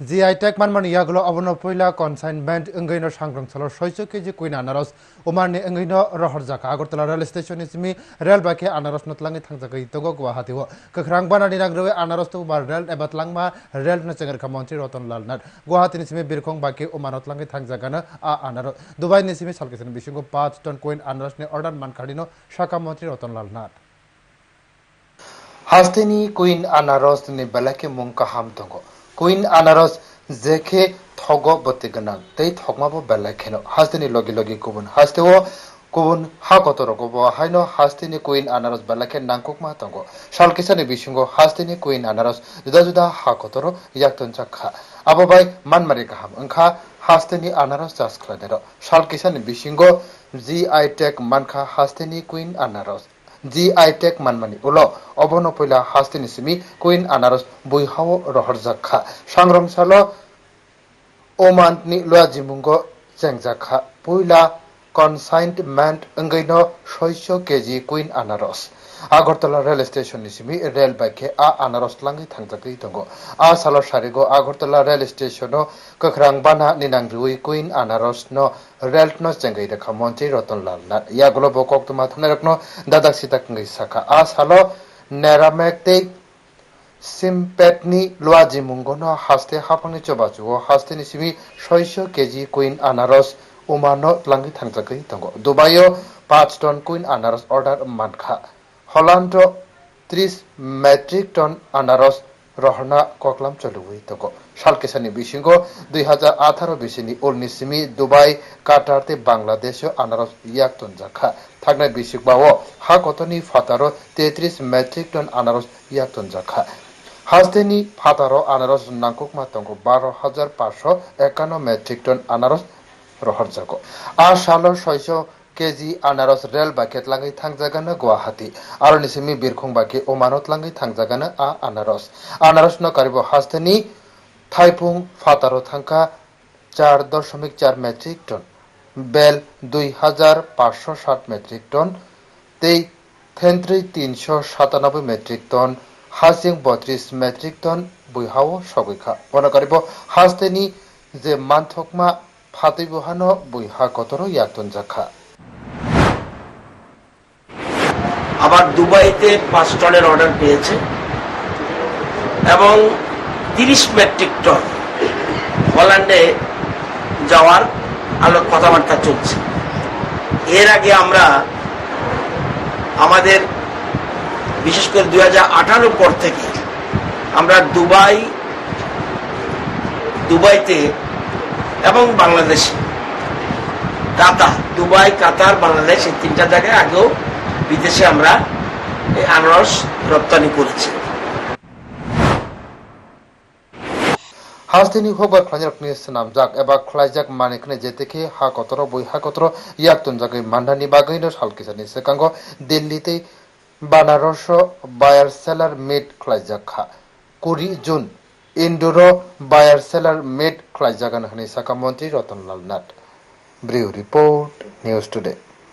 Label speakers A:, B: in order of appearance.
A: জি আইটেক মানমানি ইয়াগুলো অবন পয়লা consignment ওঙ্গৈন সাংগ্রাংসাল ছয়শো KG queen আনারস উমারনি ওঙ্গৈন রহর জাকা আগরতলা রেল স্টেশন সিমি রেল বাকে আনারস নতলাঙ্গি থাংজাগৈ তঙ্গ গুয়াহাটি ও কখরাং বানানি নাগ্রবে আনারস তো উমার রেল এবা তলাংমা রেল নচেঙ্গের মন্ত্রী রতন লাল নাথ গুয়াহাটি নিসিমি বিরখং বাকে উমানতলাঙ্গি থাংজাগানো আ আনারস দুবাই নিসিমি সালকেছেন বিশঙ্গ পাঁচ টন কুইন আনারসনি অর্ডার মানকাড়িনো শাখা মন্ত্রী রতন লাল নাথ
B: হাস্তিনি কুইন আনারস ni belake mung kaham tongo. Queen আনারস জেখে থগ বতে গনাং তেই থগমাবো বেলাখেনো হাস্তিনি লগে লগে কুবুন হাস্তেও কুবুন হা কত রকব হাইনো হাস্তিনি কুইন আনারস বেলাখে নাংকুকমা tongo. সালকিসানি বিসঙ্গ হাস্তিনি কুইন আনারস জুদা জুদা হা কতর ইয়াকতন চাখা আবো বাই মানমারি কাহাম ওংখা হাস্তিনি আনারস চাষ খালাদের সালকিসানি বিসঙ্গ জি আই টেক মানখা হাস্তিনি কুইন আনারস জি আই টেক মানমানি উল অবন পয়লা হাস্তি নিসিমি কুইন আনারস বৈহাও রহর জাখা সংরমসাল ওমাননি লয়া জিমুঙ্গ চেংজাখা পয়লা কনসাইনমেন্ট ওঙ্গৈন ছয়শো কেজি কুইন আনারস আগরতলা রেল স্টেশন নিসিমি রেল বাইকে আ আনারস লাঙ্গি থাংজাগৈ দङ আ সালৰ সারিগো আগরতলা রেল স্টেশন কখরাং বানা নিনাং রুই কুইন আনারস ন রেল ন চেঙ্গৈ রেখা মন্ত্রী রতনলাল নাথ ইয়াগুলো বকক তুমা থানে দাদা সীতা কঙ্গৈ সাকা আ সালো নেরামেকতে সিমপেটনি লোয়া জিমুঙ্গন হাস্তে হাফাংনি চবাচুও হাস্তে নিসিমি ছয়শো কেজি কুইন আনারস উমানো লাঙ্গি থাংজাগৈ দङ দুবাইও পাঁচ টন কুইন আনারস অর্ডার মানখা হলান্ড ত্রিশ মেট্রিক টন আনারস রহনা ককলাম চলুই তক সালকেসানি বিশিঙ্গ দুই হাজার আঠারো বিশিনি উলনিসিমি দুবাই কাটারতে বাংলাদেশ আনারস ইয়াক টন জাখা থাকনাय বিশিকবাও হা কতনি ফাতারো তেত্রিশ মেট্রিক টন আনারস ইয়াক টন জাখা হাজদেনি ফাতারো আনারস নাংকুকমা তঙ্গ বারো হাজার পাঁচশো একান্ন মেট্রিক টন আনারস रहरजाको आ सालो सयसो কেজি আনারস রেল বাকেট লাঙ্গি থাকজাগান গুয়াহাটি আর নিসিমি বীরখুং বাকি ওমানত লাঙ্গি থাকজাগান আ আনারস আনারস ন কারিব হাস্তেনি থাইপুং ফাতারো থাকা চার দশমিক চার মেট্রিক টন। বেল দুই হাজার পাঁচশো ষাট মেট্রিক টন। তেই থেন্ত্রি তিনশো সাতানব্বই মেট্রিক টন। হাসিং বত্রিশ মেট্রিক টন। বুহাও সগৈখা মনে করিব হাস্তেনি যে মানথকমা ফাতৈ বহানো বৈহা কতর ইয়াতন জাখা
C: আবার দুবাইতে পাঁচ টনের অর্ডার পেয়েছে এবং তিরিশ মেট্রিক টন হল্যান্ডে যাওয়ার আলোক কথাবার্তা চলছে। এর আগে আমরা আমাদের বিশেষ করে দুই হাজার আঠারো পর থেকে আমরা দুবাই দুবাইতে এবং বাংলাদেশে। কাতার দুবাই, কাতার, বাংলাদেশ, এই তিনটা জায়গায় আগেও বিদেশে আমরা আনারস রপ্তানি করেছি।
B: হাজদিনি হবার খলাইজাক নি সানাম জাক এবা খলাইজাক মানিকনে যেতেকে হা কতর, বই হা কতর, ইয়াকতন জাগৈ মান্ডানি বাগৈনো সালকিসানি সেকাঙ্গ দিল্লিতে বানারস বায়ার সেলার মিট খলাইজাক খা। কুড়ি June indoor buyer seller meet খলাইজাগান হানি সাকা মন্ত্রী Ratanlal Nath bureau report news today